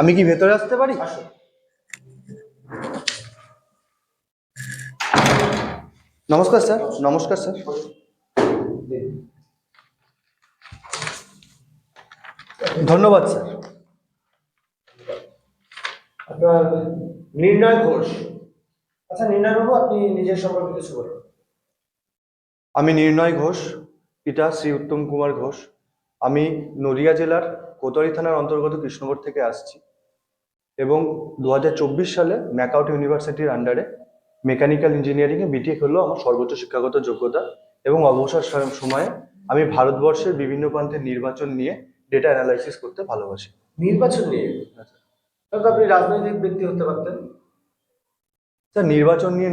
আমি কি ভেতরে আসতে পারি? নমস্কার স্যার নমস্কার স্যার। ধন্যবাদ স্যার। আপনার নির্ণয় ঘোষ। আচ্ছা নির্ণয় বাবু আপনি নিজের সম্পর্কে কিছু বলুন। আমি নির্ণয় ঘোষ পিতা শ্রী উত্তম কুমার ঘোষ। আমি নদিয়া জেলার কোতোয়ালি থানার অন্তর্গত কৃষ্ণগড় থেকে আসছি এবং দু হাজার চব্বিশ সালে ম্যাকআউট ইউনিভার্সিটির আন্ডারে মেকানিক্যাল ইঞ্জিনিয়ারিংয়ে বিটেক হলো আমার সর্বোচ্চ শিক্ষাগত যোগ্যতা এবং অবসর সময়ে আমি ভারতবর্ষের বিভিন্ন প্রান্তে নির্বাচন নিয়ে ডেটা অ্যানালাইসিস করতে ভালোবাসি। নির্বাচন নিয়ে? তাহলে আপনি রাজনৈতিক ব্যক্তি হতে পারতেন। স্যার নির্বাচন নিয়ে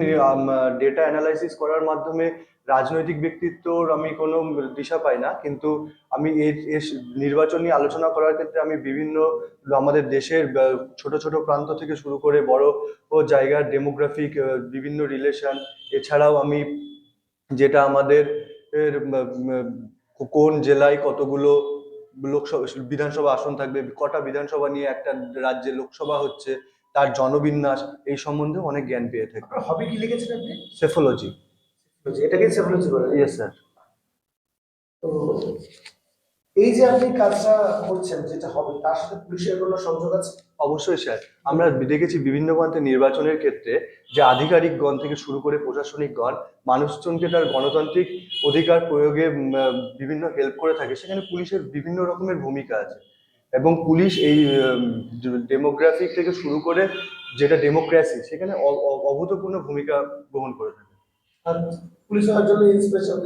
ডেটা অ্যানালাইসিস করার মাধ্যমে রাজনৈতিক ব্যক্তিত্বর আমি কোনো দিশা পাই না। কিন্তু আমি এর নির্বাচন নিয়ে আলোচনা করার ক্ষেত্রে আমি বিভিন্ন আমাদের দেশের ছোট ছোট প্রান্ত থেকে শুরু করে বড় জায়গার ডেমোগ্রাফিক বিভিন্ন রিলেশন এছাড়াও আমি যেটা আমাদের কোন জেলায় কতগুলো লোকসভা, বিধানসভা আসন থাকবে, কটা বিধানসভা নিয়ে একটা রাজ্যে লোকসভা হচ্ছে তার জনবিন্যাস এই সম্বন্ধে অনেক জ্ঞান পেয়ে থাকি। হবি কি লিখেছেন আপনি? সেফোলজি এটাকে সেফোলজি বলে। ইয়েস স্যার তো এই যে আপনি কাজটা করছেন যেটা হবে তার সাথে পুলিশের কোনো সংযোগ আছে? অবশ্যই স্যার আমরা দেখেছি বিভিন্ন প্রান্তে নির্বাচনের ক্ষেত্রে যে আধিকারিকগণ থেকে শুরু করে প্রশাসনিকগণ মানুষজনকে তার গণতান্ত্রিক অধিকার প্রয়োগে বিভিন্ন হেল্প করে থাকে। সেখানে পুলিশের বিভিন্ন রকমের ভূমিকা আছে। এবং পুলিশ এই ডেমোগ্রাফিক থেকে শুরু করে যেটা ডেমোক্রেসি সেখানে অভূতপূর্ণ ভূমিকা গ্রহণ করে থাকে। পুলিশ হওয়ার জন্য ইন্সপিরেশন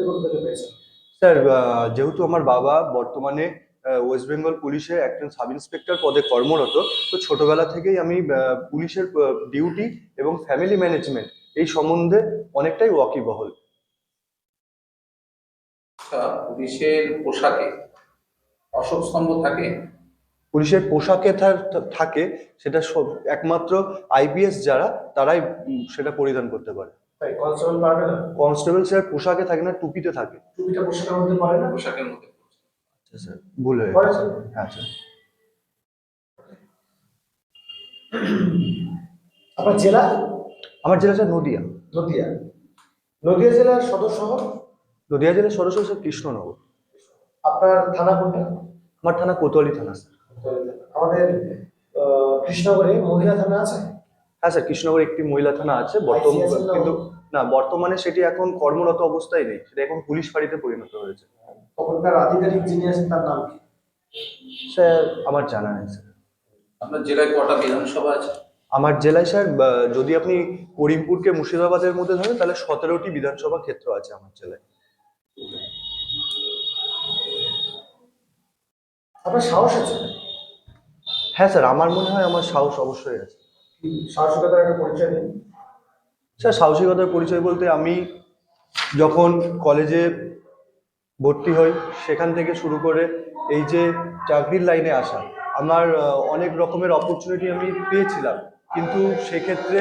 স্যার যেহেতু আমার বাবা বর্তমানে আহ, ওয়েস্ট বেঙ্গল পুলিশে একজন সাব ইন্সপেক্টর পদে কর্মরত তো ছোটবেলা থেকেই আমি পুলিশের ডিউটি এবং ফ্যামিলি ম্যানেজমেন্ট এই সম্বন্ধে অনেকটাই ওয়াকিবহল। আচ্ছা, পুলিশের পোশাকে অশোক স্তম্ভ থাকে পুলিশের পোশাকে থাকে সেটা সব একমাত্র আইপিএস যারা তারাই সেটা পরিধান করতে পারে। তাই কনস্টেবল পারবে না? কনস্টেবল স্যার পোশাকে থাকে না টুপিতে থাকে। টুপিটা পোশাকের মধ্যে পড়ে না? পোশাকের মধ্যে আচ্ছা স্যার ভুল হয়ে গেছে। স্যার? হ্যাঁ আপনার জেলা? আমার জেলা স্যার নদিয়া। নদিয়া। নদিয়া জেলার সদর শহর? নদিয়া জেলার সরাসরি স্যার কৃষ্ণনগর। আপনার থানা কোনটা? আমার থানা কোতোয়ালি থানা স্যার। আমাদের আহ, কৃষ্ণনগরে মহিলা থানা আছে? হ্যাঁ স্যার কৃষ্ণনগরে একটি মহিলা থানা আছে বর্তমান? কিন্তু না বর্তমানে সেটি এখন কর্মরত অবস্থায় নেই সেটা এখন পুলিশ ফাঁড়িতে পরিণত হয়েছে। তখনকার আধিকারিক যিনি আছেন তার নাম কি? স্যার আমার জানা নেই স্যার। আপনার জেলায় কটা বিধানসভা আছে? আমার জেলায় স্যার যদি আপনি করিমপুরকে মুর্শিদাবাদের মধ্যে ধরেন তাহলে সতেরোটি বিধানসভা ক্ষেত্র আছে আমার জেলায়। আপনার সাহস আছে? হ্যাঁ স্যার আমার মনে হয় আমার সাহস অবশ্যই আছে। সাহসিকতার একটা পরিচয় দিন স্যার সাহসিকতার পরিচয় বলতে আমি যখন কলেজে ভর্তি হই সেখান থেকে শুরু করে এই যে চাকরির লাইনে আসা আমার অনেক রকমের অপরচুনিটি আমি পেয়েছিলাম। কিন্তু সেক্ষেত্রে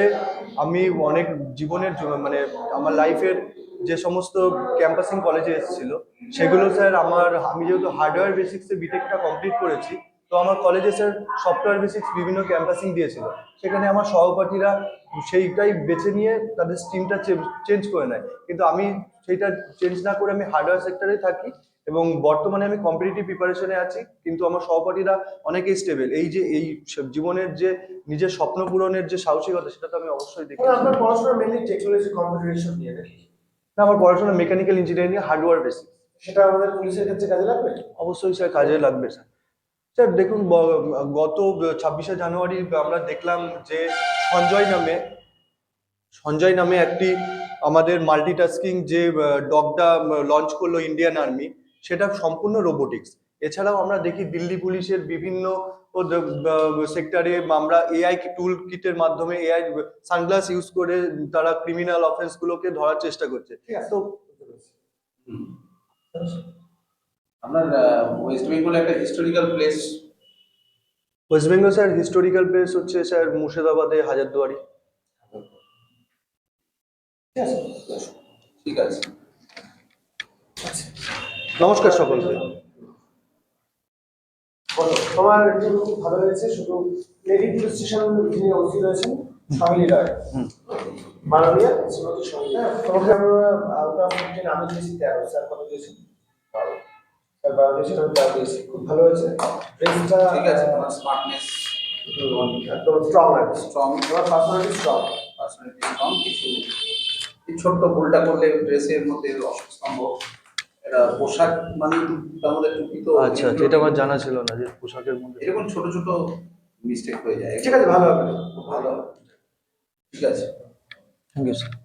আমি অনেক জীবনের মানে আমার লাইফের যে সমস্ত ক্যাম্পাসিং কলেজে এসেছিল সেগুলো স্যার আমার আমি যেহেতু হার্ডওয়্যার বেসিক্সে বিটেকটা কমপ্লিট করেছি তো আমার কলেজে স্যার সফটওয়্যার বেসিক্স বিভিন্ন ক্যাম্পাসিং দিয়েছিল। সেখানে আমার সহপাঠীরা সেইটাই বেছে নিয়ে তাদের স্ট্রিমটা চেঞ্জ করে নেয়। কিন্তু আমি সেইটা চেঞ্জ না করে আমি হার্ডওয়্যার সেক্টরে থাকি এবং বর্তমানে আমি কম্পিটিটিভ প্রিপারেশনে আছি কিন্তু আমার সহপাঠীরা অনেকেই স্টেবল এই যে এই জীবনের যে নিজের স্বপ্ন পূরণের যে সাহসিকতা সেটা তো আমি অবশ্যই দেখি আপনার পড়াশোনা মেনলি টেকনোলজি কম্পিউটার নিয়ে না আমার পড়াশোনা মেকানিক্যাল ইঞ্জিনিয়ারিং হার্ডওয়্যার বেসিক সেটা আমাদের পুলিশের ক্ষেত্রে কাজে লাগবে? অবশ্যই স্যার কাজে লাগবে স্যার স্যার দেখুন গত ছাব্বিশে জানুয়ারি আমরা দেখলাম যে সঞ্জয় নামে সঞ্জয় নামে একটি আমাদের মাল্টিটাস্কিং যে ডগটা লঞ্চ করল ইন্ডিয়ান আর্মি সেটা সম্পূর্ণ রোবোটিক্স এছাড়াও আমরা দেখি দিল্লি পুলিশের বিভিন্ন সেক্টরে আমরা এআই টুল কিটের মাধ্যমে এআই সানগ্লাস ইউজ করে তারা ক্রিমিনাল অফেন্স গুলোকে ধরার চেষ্টা করছে। তো। আপনার ওয়েস্ট বেঙ্গলে একটা historical place West Bengal sir historical place হচ্ছে স্যার মুর্শিদাবাদে হাজারদুয়ারি। ঠিক আছে ঠিক আছে। নমস্কার সকলকে। তোমার খুব ভালো হয়েছে শুধু লেডি পুলিশ স্টেশন যিনি রয়েছেন সঙ্গী রায়। মাননীয় শ্রীমতী সঙ্গী হ্যাঁ তোমাকে আমরা আউট অফ আমি দিয়েছি তেরো স্যার কত দিয়েছি দিয়েছি খুব ভালো হয়েছে। ড্রেসটা ঠিক আছে তোমার স্মার্টনেস একদম স্ট্রং আছে স্ট্রং তোমার পার্সোনালিটি স্ট্রং পার্সোনালিটি স্ট্রং কিছু এই ছোট্ট ভুলটা করলে ড্রেসের মধ্যে এটা পোশাক মানে মধ্যে টুপি তো আচ্ছা আচ্ছা, এটা আমার জানা ছিল না যে পোশাকের মধ্যে এরকম ছোট ছোট মিস্টেক হয়ে যায়। ঠিক আছে ভালো হবে। খুব ভালো। ঠিক আছে। Thank you sir